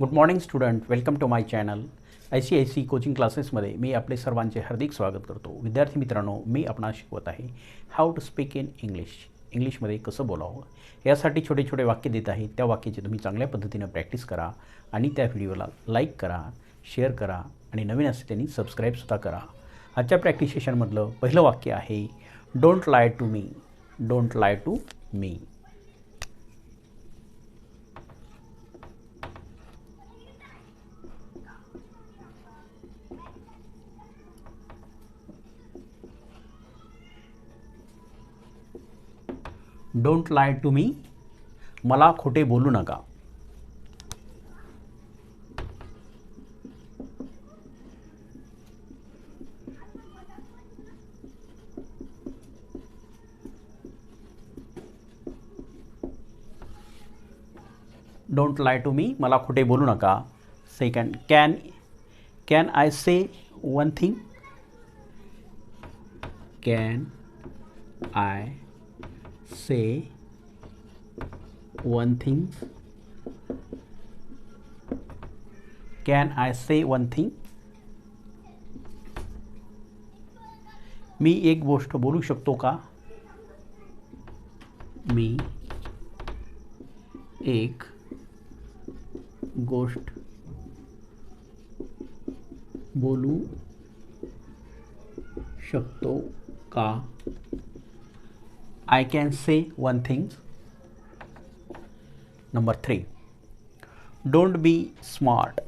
Good morning student welcome to my channel I C I C coaching क्लासेसमध्ये मी आपले सर्वांचे हार्दिक स्वागत करतो. विद्यार्थी मित्रांनो मी आपणास शिकवत आहे how to speak in English इंग्लिशमध्ये कसं बोलावं? यासाठी छोटे छोटे वाक्य देत आहे. त्या वाक्याची तुम्ही चांगल्या पद्धतीनं प्रॅक्टिस करा आणि त्या व्हिडिओला लाईक करा शेअर करा आणि नवीन असते त्यांनी सबस्क्राईबसुद्धा करा. आजच्या प्रॅक्टिस सेशनमधलं पहिलं वाक्य आहे don't lie to me don't lie to me don't lie to me मला खोटे बोलू नका. डोंट लाय टू मी मला खोटे बोलू नका. Second can can I say one thing can I say one thing can i say one thing मी एक गोष्ट बोलू शकतो का मी एक गोष्ट बोलू शकतो का I can say one thing. Number three, don't be smart.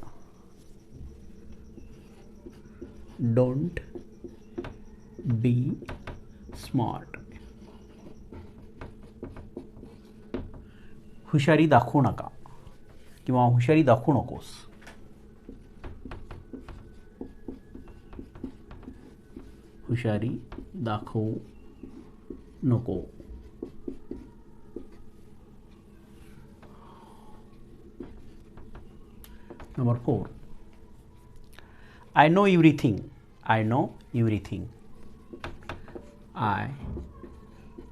Don't be smart. हुशारी दाखवू नका किंवा हुशारी दाखवू नकोस हुशारी दाखवू नको number four I know everything I know everything I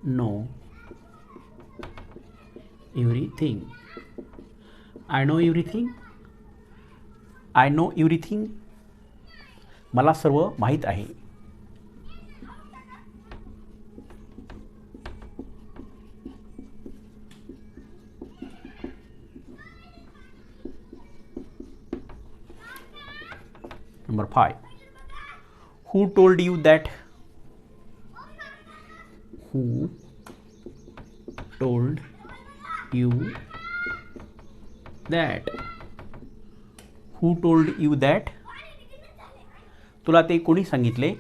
know everything I know everything I know everything मला सर्व माहीत आहे. Number five. Who told you that? Who told you that? Who told you that? तुला ते कोणी सांगितले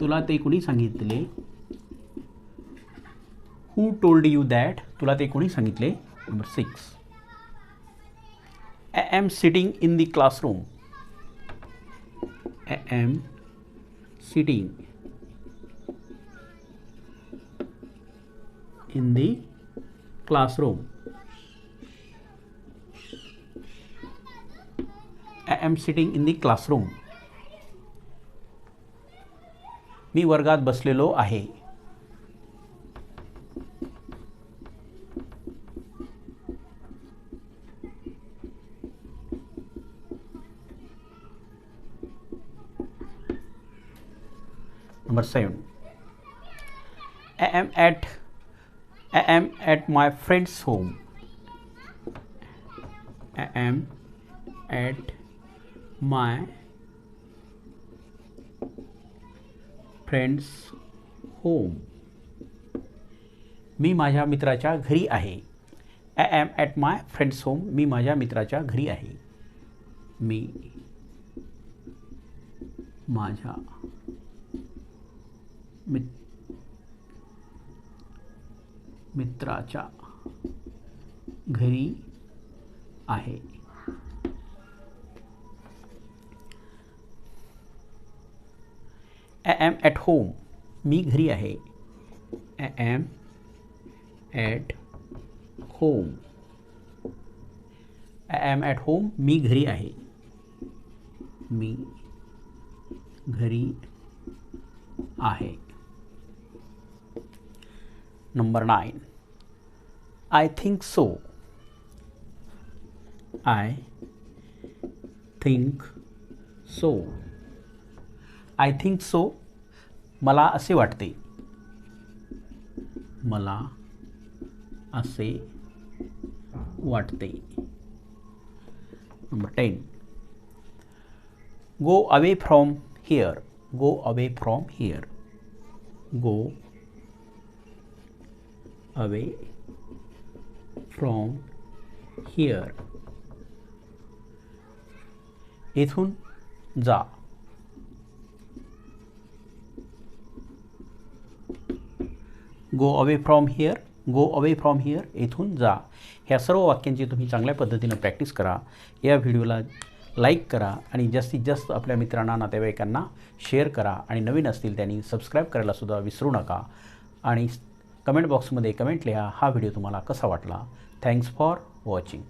तुला ते कोणी सांगितले हू टोल्ड यू दॅट तुला ते कोणी सांगितले? Number six I am sitting in the classroom I am sitting in the classroom I am sitting in the classroom मी वर्गात बसलेलो आहे. Number seven. I am at I am at my friends home I am at my friends home मी मज़ा मित्रा घरी है I am at my friends home मी मज़ा मित्रा घरी है मी मज़ा मित्राच्या घरी आहे. आय ॲम ॲट होम मी घरी आहे. I am at home I am at home मी घरी आहे. मी घरी आहे. Number nine I think so I think so I think so मला असे वाटते. मला असे वाटते. Number ten go away from here go away from here go away from here इथून जा. Go away from here go away from here इथून जा. ह्या सर्व वाक्यांची तुम्ही चांगल्या पद्धतीनं प्रॅक्टिस करा. या व्हिडिओला लाईक करा आणि जास्तीत जास्त आपल्या मित्रांना नातेवाईकांना शेअर करा आणि नवीन असतील त्यांनी सबस्क्राईब करायलासुद्धा विसरू नका. आणि कमेंट बॉक्समध्ये कमेंट लिहा. हा व्हिडिओ तुम्हाला कसा वाटला? Thanks for watching